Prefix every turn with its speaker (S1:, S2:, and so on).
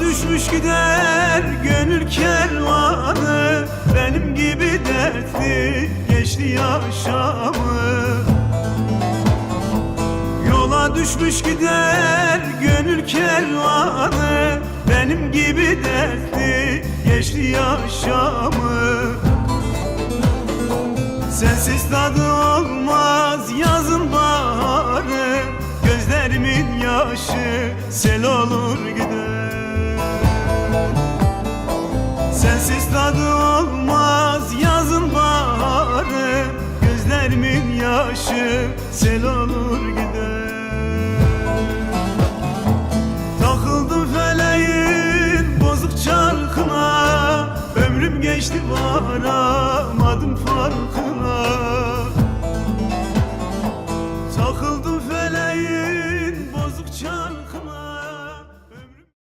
S1: Düşmüş gider gönül kervanı. Benim gibi dertli geçti yaşamı. Yola düşmüş gider gönül kervanı. Benim gibi dertli geçti yaşamı. Sensiz tadı olmaz yazın baharı. Gözlerimin yaşı sel olur gider Sensiz tadı olmaz yazın baharı. Gözlerimin yaşı sel olur gider. Takıldım feleğin bozuk çarkına. Ömrüm geçti vara